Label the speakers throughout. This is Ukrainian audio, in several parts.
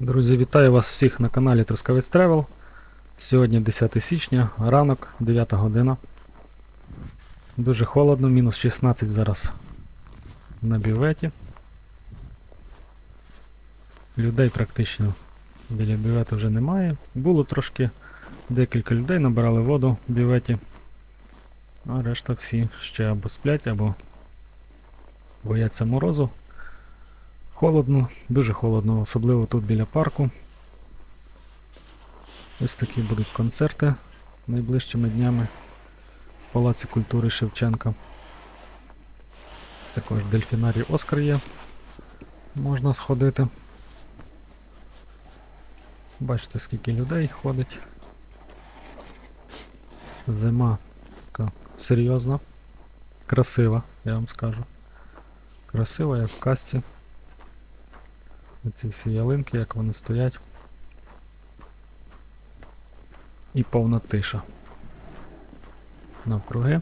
Speaker 1: Друзі, вітаю вас всіх на каналі Трускавець Тревел. Сьогодні 10 січня, ранок, 9 година. Дуже холодно, мінус 16 зараз на бюветі. Людей практично біля бювету вже немає. Було трошки декілька людей, набирали воду в бюветі. А решта всі ще або сплять, або бояться морозу. Холодно, дуже холодно, особливо тут біля парку. Ось такі будуть концерти найближчими днями в Палаці культури Шевченка. Також дельфінарій Оскар є. Можна сходити. Бачите, скільки людей ходить. Зима така серйозна, красива, я вам скажу. Красива, як в казці. Оці всі ялинки, як вони стоять. І повна тиша. Навкруги.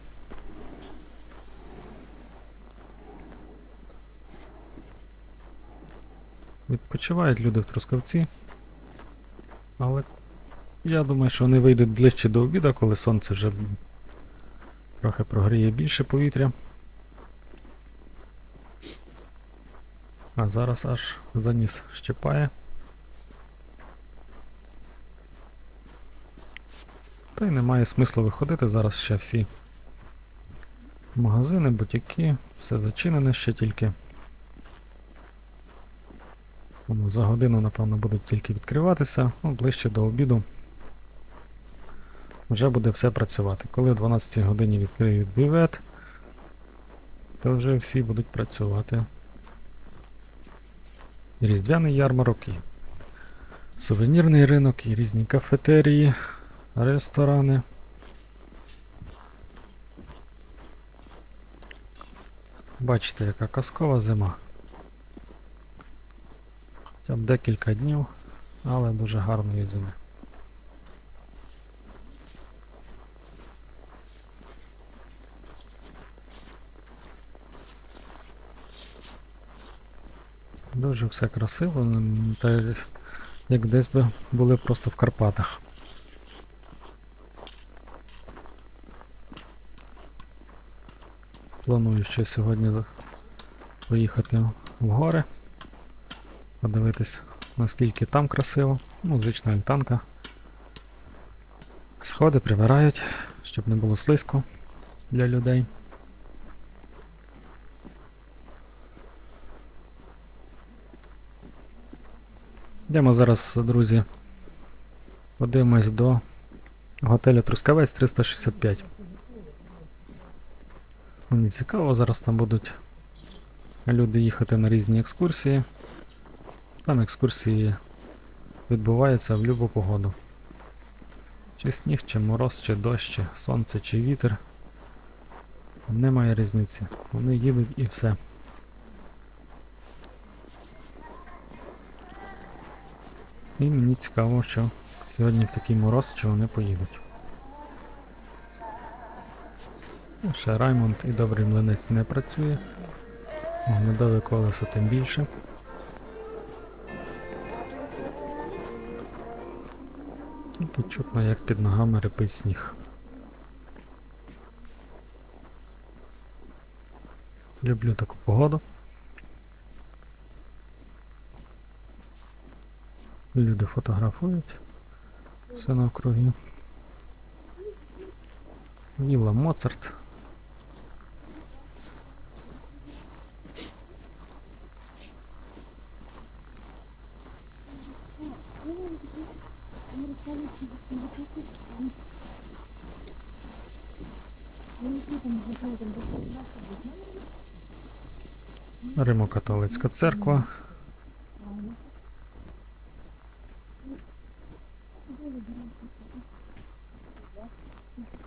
Speaker 1: Відпочивають люди в Трускавці. Але я думаю, що вони вийдуть ближче до обіду, коли сонце вже трохи прогріє більше повітря. А зараз аж за ніс щепає. Та й немає смислу виходити, зараз ще всі магазини, бутіки, все зачинене ще тільки. Воно за годину, напевно, будуть тільки відкриватися, ну, ближче до обіду вже буде все працювати. Коли в 12 годині відкриють бювет, то вже всі будуть працювати. Різдвяний ярмарок, і сувенірний ринок, і різні кафетерії, ресторани. Бачите, яка казкова зима. Хоча б декілька днів, але дуже гарної зими. Дуже все красиво, та як десь би були просто в Карпатах. Планую ще сьогодні поїхати в гори, подивитись наскільки там красиво. Ну, звична альтанка. Сходи прибирають, щоб не було слизько для людей. Йдемо зараз, друзі, подивимось до готелю Трускавець 365. Мені цікаво, зараз там будуть люди їхати на різні екскурсії. Там екскурсії відбуваються в будь-яку погоду. Чи сніг, чи мороз, чи дощ, чи сонце, чи вітер. Немає різниці. Вони їдуть і все. І мені цікаво, що сьогодні в такий мороз, чи вони поїдуть. Ще Раймонд і добрий млинець не працює. Оглядове колесо тим більше. Тільки чутно, як під ногами рипить сніг. Люблю таку погоду. Люди фотографують все навкруги. Вілла Моцарт. Римо-католицька церква.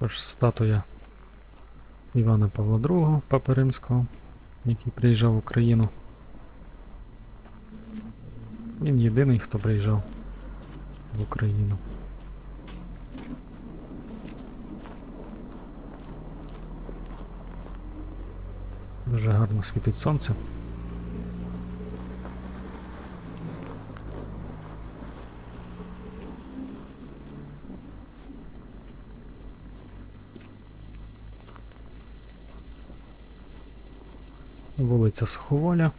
Speaker 1: Також статуя Івана Павла II, Папи Римського, який приїжджав в Україну. Він єдиний, хто приїжджав в Україну. Дуже гарно світить сонце. Вулиця Суховоля.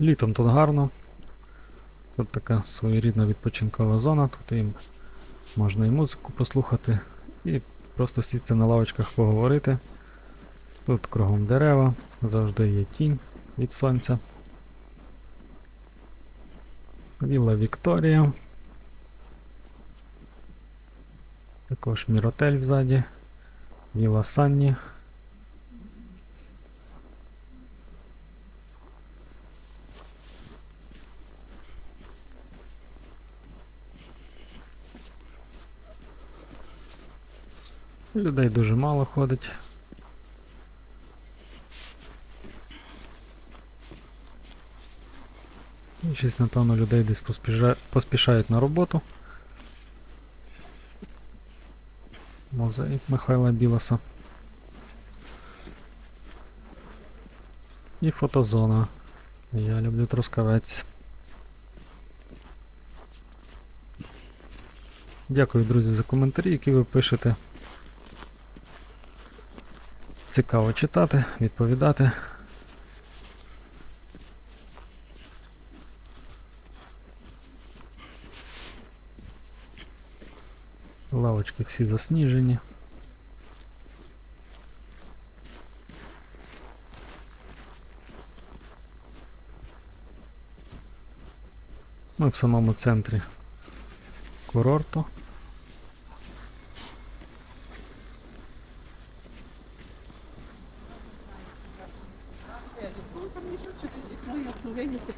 Speaker 1: Літом тут гарно. Тут така своєрідна відпочинкова зона, тут і можна і музику послухати, і просто сісти на лавочках поговорити. Тут кругом дерева, завжди є тінь від сонця. Вілла Вікторія. Також міротель взаді. Вілла Санні. Людей дуже мало ходить. Більшість, напевно, людей десь поспіжа... поспішають на роботу. Музей Михайла Білоса. І фотозона. Я люблю трускавець. Дякую, друзі, за коментарі, які ви пишете. Цікаво читати, відповідати. Лавочки всі засніжені. Ми в самому центрі курорту.
Speaker 2: Ну, там нічого, через вікно, як ви вийдете,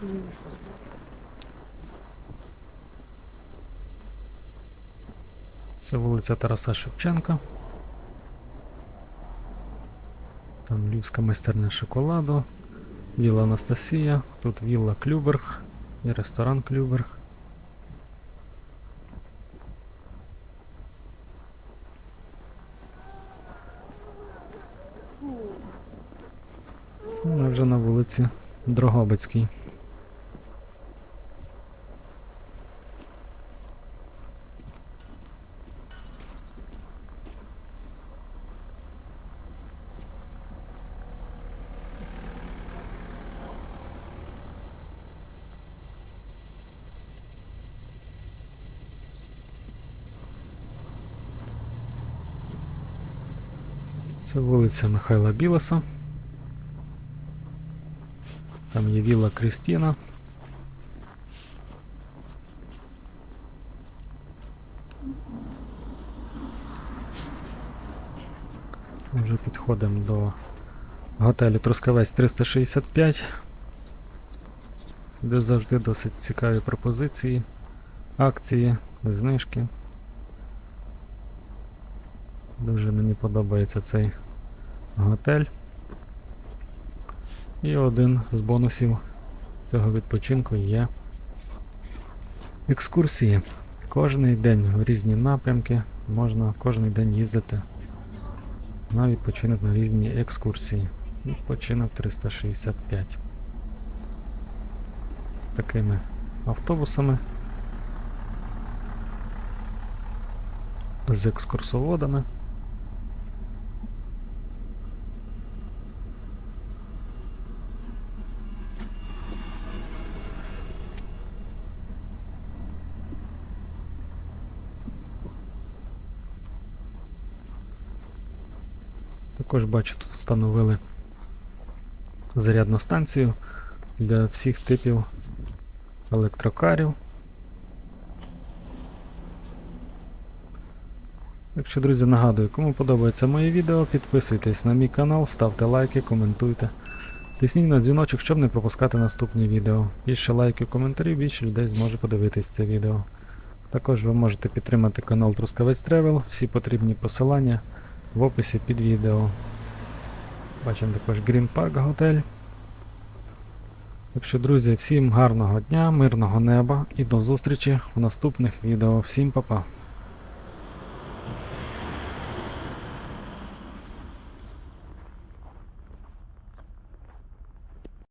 Speaker 2: то ні, нічого.
Speaker 1: Це вулиця Тараса Шевченка. Там Львівська майстерня шоколаду, Вілла Анастасія, тут Вілла Клюберг і ресторан Клюберг. Ну, Ми вже на вулиці Дрогобицькій. Це вулиця Михайла Білоса. Там є вілла Крістіна. Вже підходимо до готелю Трускавець 365, де завжди досить цікаві пропозиції, акції, знижки. Дуже мені подобається цей готель. І один з бонусів цього відпочинку є екскурсії. Кожний день в різні напрямки можна кожен день їздити на відпочинок на різні екскурсії. Відпочинок 365. З такими автобусами. З екскурсоводами. Також бачу, тут встановили зарядну станцію для всіх типів електрокарів. Якщо, друзі, нагадую, кому подобається моє відео, підписуйтесь на мій канал, ставте лайки, коментуйте. Тисніть на дзвіночок, щоб не пропускати наступні відео. Більше лайків, коментарів, більше людей зможе подивитись це відео. Також ви можете підтримати канал Трускавець Тревел, всі потрібні посилання в описі під відео. Бачимо також Green Park готель. Так що, друзі, всім гарного дня, мирного неба і до зустрічі в наступних відео. Всім па-па!